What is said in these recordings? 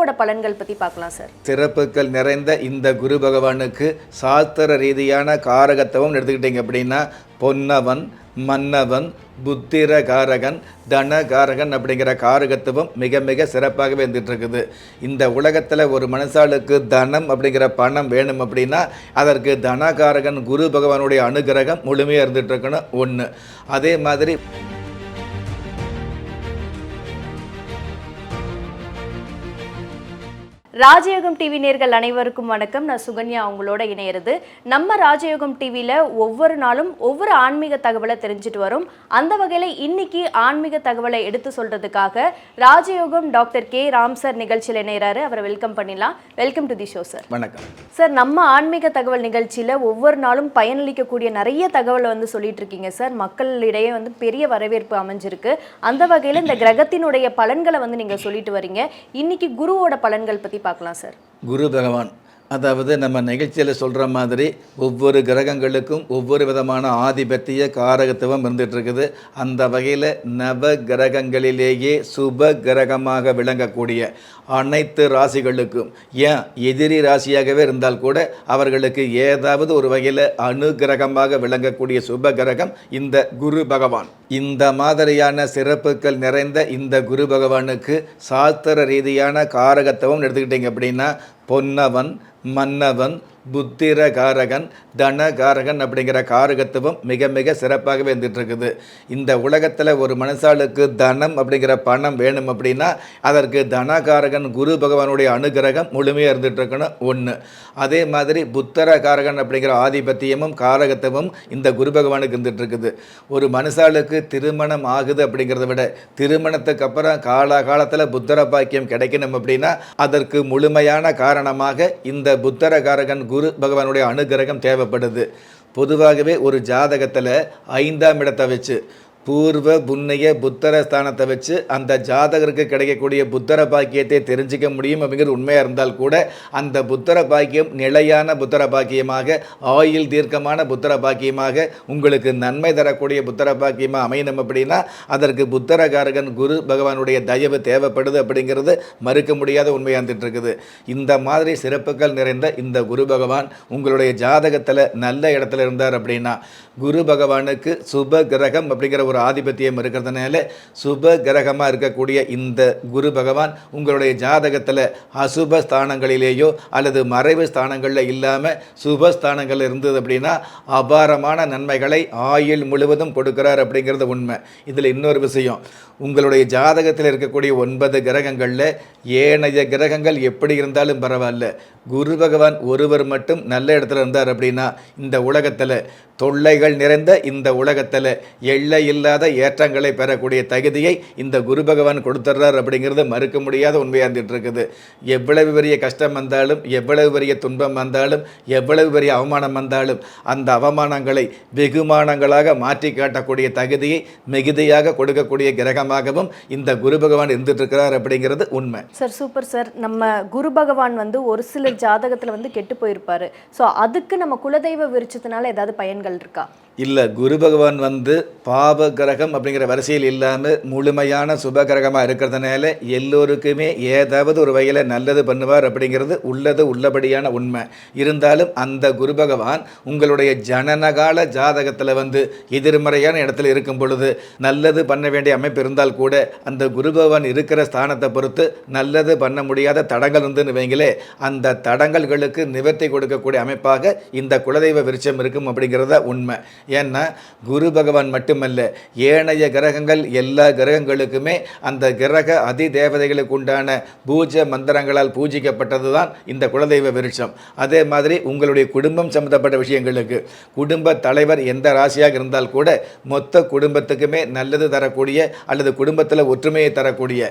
குருவோட பலன்கள் பத்தி பார்க்கலாம் சார். சிறப்புகள் நிறைந்த இந்த குரு பகவானுக்கு சாஸ்திர ரீதியான காரகத்துவம் எடுத்துக்கிட்டீங்க அப்படின்னா பொன்னவன் மன்னவன் புத்திர காரகன் தன காரகன் அப்படிங்கிற காரகத்துவம் மிக மிக சிறப்பாகவே இருந்துகிட்ருக்குது. இந்த உலகத்தில் ஒரு மனுஷாளுக்கு தனம் அப்படிங்கிற பணம் வேணும் அப்படின்னா அதற்கு தனகாரகன் குரு பகவானுடைய அனுகிரகம் முழுமையாக இருந்துகிட்டு இருக்கணும் ஒன்று அதே மாதிரி ராஜயோகம் டிவி நேர்கள் அனைவருக்கும் வணக்கம். நான் சுகன்யா உங்களோட இணையிறது. நம்ம ராஜயோகம் டிவியில் ஒவ்வொரு நாளும் ஒவ்வொரு ஆன்மீக தகவலை தெரிஞ்சுட்டு வரும். அந்த வகையில் இன்னைக்கு ஆன்மீக தகவலை எடுத்து சொல்றதுக்காக ராஜயோகம் டாக்டர் கே. ராம் சார் நிகழ்ச்சியில் இணைகிறாரு அவரை வெல்கம் பண்ணிடலாம். Welcome to the show sir. வணக்கம். சார் நம்ம ஆன்மீக தகவல் நிகழ்ச்சியில் ஒவ்வொரு நாளும் பயனளிக்கக்கூடிய நிறைய தகவலை வந்து சொல்லிட்டு இருக்கீங்க சார். மக்களிடையே வந்து பெரிய வரவேற்பு அமைஞ்சிருக்கு. அந்த வகையில் இந்த கிரகத்தினுடைய பலன்களை வந்து நீங்கள் சொல்லிட்டு வரீங்க. இன்னைக்கு குருவோட பலன்கள் பற்றி பார்க்கலாம் சார். குரு பகவான் அதாவது நம்ம நிகழ்ச்சியில் சொல்கிற மாதிரி ஒவ்வொரு கிரகங்களுக்கும் ஒவ்வொரு விதமான ஆதிபத்திய காரகத்துவம் இருந்துகிட்ருக்குது. அந்த வகையில் நவ கிரகங்களிலேயே சுப கிரகமாக விளங்கக்கூடிய அனைத்து ராசிகளுக்கும் ஏன் எதிரி ராசியாகவே இருந்தால் கூட அவர்களுக்கு ஏதாவது ஒரு வகையில் அனுகிரகமாக விளங்கக்கூடிய சுப கிரகம் இந்த குரு பகவான். இந்த மாதிரியான சிறப்புகள் நிறைந்த இந்த குரு பகவானுக்கு சாஸ்திர ரீதியான காரகத்துவம் எடுத்துக்கிட்டீங்க அப்படின்னா பொன்னவன் மன்னவன் புத்திர காரகன் அப்படிங்கிற காரகத்துவம் மிக மிக சிறப்பாகவே இருந்துகிட்ருக்குது. இந்த உலகத்தில் ஒரு மனுஷாளுக்கு தனம் அப்படிங்கிற பணம் வேணும் அப்படின்னா அதற்கு தனகாரகன் குரு பகவானுடைய அனுகிரகம் முழுமையாக இருந்துகிட்ருக்கணும். ஒன்று அதே மாதிரி புத்தர காரகன் அப்படிங்கிற ஆதிபத்தியமும் காரகத்துவம் இந்த குரு பகவானுக்கு இருந்துகிட்ருக்குது. ஒரு மனுஷாளுக்கு திருமணம் ஆகுது அப்படிங்கிறத விட திருமணத்துக்கு அப்புறம் காலகாலத்தில் புத்தர பாக்கியம் கிடைக்கணும் அப்படின்னா அதற்கு முழுமையான காரணமாக இந்த புத்தரகாரகன் குரு பகவானுடைய அனுகிரகம் தேவைப்படுது. பொதுவாகவே ஒரு ஜாதகத்தில் ஐந்தாம் இடத்தை வச்சு பூர்வ புண்ணிய புத்தர ஸ்தானத்தை வச்சு அந்த ஜாதகருக்கு கிடைக்கக்கூடிய புத்தர பாக்கியத்தை தெரிஞ்சிக்க முடியும் அப்படிங்கிறது உண்மையாக இருந்தால் கூட அந்த புத்தர பாக்கியம் நிலையான புத்தர பாக்கியமாக ஆயுள் தீர்க்கமான புத்தர பாக்கியமாக உங்களுக்கு நன்மை தரக்கூடிய புத்தர பாக்கியமாக அமையணும் அப்படின்னா அதற்கு புத்தரகாரகன் குரு பகவானுடைய தயவு தேவைப்படுது அப்படிங்கிறது மறுக்க முடியாத உண்மையாக இருந்துட்டு இருக்குது இந்த மாதிரி சிறப்புகள் நிறைந்த இந்த குரு பகவான் உங்களுடைய ஜாதகத்தில் நல்ல இடத்துல இருந்தார் அப்படின்னா குரு பகவானுக்கு சுப கிரகம் அப்படிங்கிற ஒரு ஆதிபத்தியம் இருக்கிறதுனால சுப கிரகமாக இருக்கக்கூடிய இந்த குரு பகவான் உங்களுடைய ஜாதகத்தில் அசுப ஸ்தானங்களிலேயோ அல்லது மறைவு ஸ்தானங்களில் இல்லாமல் சுப ஸ்தானங்கள் இருந்தது அப்படின்னா அபாரமான நன்மைகளை ஆயுள் முழுவதும் கொடுக்கிறார் அப்படிங்கிறது உண்மை. இதில் இன்னொரு விஷயம் உங்களுடைய ஜாதகத்தில் இருக்கக்கூடிய ஒன்பது கிரகங்களில் ஏனைய கிரகங்கள் எப்படி இருந்தாலும் பரவாயில்ல. குரு பகவான் ஒருவர் மட்டும் நல்ல இடத்துல இருந்தார் அப்படின்னா இந்த உலகத்தில் தொல்லைகள் நிறைந்த இந்த உலகத்தில் எல்லை இல்லாத ஏற்றங்களை பெறக்கூடிய தகுதியை இந்த குரு பகவான் கொடுத்துட்றார் அப்படிங்கிறது மறுக்க முடியாத உண்மையாக இருந்துட்டு இருக்குது எவ்வளவு பெரிய கஷ்டம் வந்தாலும் எவ்வளவு பெரிய துன்பம் வந்தாலும் எவ்வளவு பெரிய அவமானம் வந்தாலும் அந்த அவமானங்களை வெகுமானங்களாக மாற்றி காட்டக்கூடிய தகுதியை மிகுதியாக கொடுக்கக்கூடிய கிரகமாகவும் இந்த குரு பகவான் இருந்துட்டுருக்கிறார் அப்படிங்கிறது உண்மை. Sir super sir. நம்ம குரு பகவான் வந்து ஒரு சில ஜாதகத்தில் வந்து கெட்டு போயிருப்பாரு. ஸோ அதுக்கு நம்ம குலதெய்வ விருச்சத்தினால ஏதாவது பயன்கள் இருக்கா? இல்லை குரு பகவான் வந்து பாப கிரகம் அப்படிங்கிற வரிசையில் இல்லாமல் முழுமையான சுப கிரகமாக இருக்கிறதுனால எல்லோருக்குமே ஏதாவது ஒரு வகையில் நல்லது பண்ணுவார் அப்படிங்கிறது உள்ளது உள்ளபடியான உண்மை. இருந்தாலும் அந்த குரு பகவான் உங்களுடைய ஜனனகால ஜாதகத்தில் வந்து எதிர்மறையான இடத்துல இருக்கும் பொழுது நல்லது பண்ண வேண்டிய அமைப்பு இருந்தால் கூட அந்த குரு பகவான் இருக்கிற ஸ்தானத்தை பொறுத்து நல்லது பண்ண முடியாத தடங்கள் இருந்துன்னு வைங்களே அந்த தடங்கல்களுக்கு நிவர்த்தி கொடுக்கக்கூடிய அமைப்பாக இந்த குலதெய்வ விருட்சம் இருக்கும் அப்படிங்கிறத உண்மை. ஏன்னா குரு பகவான் மட்டுமல்ல ஏனைய கிரகங்கள் எல்லா கிரகங்களுக்குமே அந்த கிரக அதி தேவதைகளுக்கு உண்டான பூஜை மந்திரங்களால் பூஜிக்கப்பட்டது தான் இந்த குலதெய்வ விருட்சம். அதே மாதிரி உங்களுடைய குடும்பம் சம்மந்தப்பட்ட விஷயங்களுக்கு குடும்ப தலைவர் எந்த ராசியாக இருந்தால் கூட மொத்த குடும்பத்துக்குமே நல்லது தரக்கூடிய அல்லது குடும்பத்தில் ஒற்றுமையை தரக்கூடிய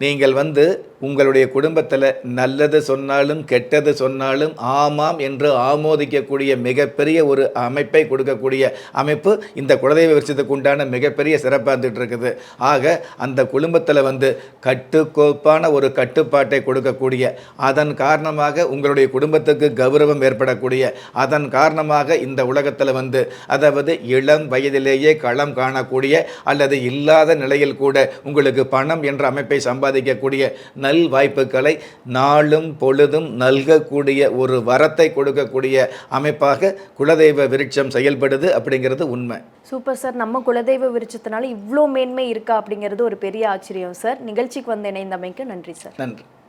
நீங்கள் வந்து உங்களுடைய குடும்பத்தில் நல்லது சொன்னாலும் கெட்டது சொன்னாலும் ஆமாம் என்று ஆமோதிக்கக்கூடிய மிகப்பெரிய ஒரு அமைப்பை கொடுக்கக்கூடிய அமைப்பு இந்த குலதெய்வ விருட்சத்துக்கு உண்டான மிகப்பெரிய சிறப்பாக இருந்துட்டு இருக்குது ஆக அந்த குடும்பத்தில் வந்து கட்டுக்கோப்பான ஒரு கட்டுப்பாட்டை கொடுக்கக்கூடிய அதன் காரணமாக உங்களுடைய குடும்பத்துக்கு கௌரவம் ஏற்படக்கூடிய அதன் காரணமாக இந்த உலகத்தில் வந்து அதாவது இளம் வயதிலேயே களம் காணக்கூடிய அல்லது இல்லாத நிலையில் கூட உங்களுக்கு பணம் என்ற அமைப்பை சம்பாதி சம்பாதிக்கக்கூடிய நல் வாய்ப்புகளை நாளும் பொழுதும் நல்கக்கூடிய ஒரு வரத்தை கொடுக்கக்கூடிய அமைப்பாக குலதெய்வ விருட்சம் செயல்படுது அப்படிங்கிறது உண்மை. சூப்பர் சார் நம்ம குலதெய்வ விருட்சத்தினால இவ்வளோ மேன்மை இருக்கா அப்படிங்கிறது ஒரு பெரிய ஆச்சரியம் சார் நிகழ்ச்சிக்கு வந்து இணைந்தமைக்கு நன்றி சார் நன்றி.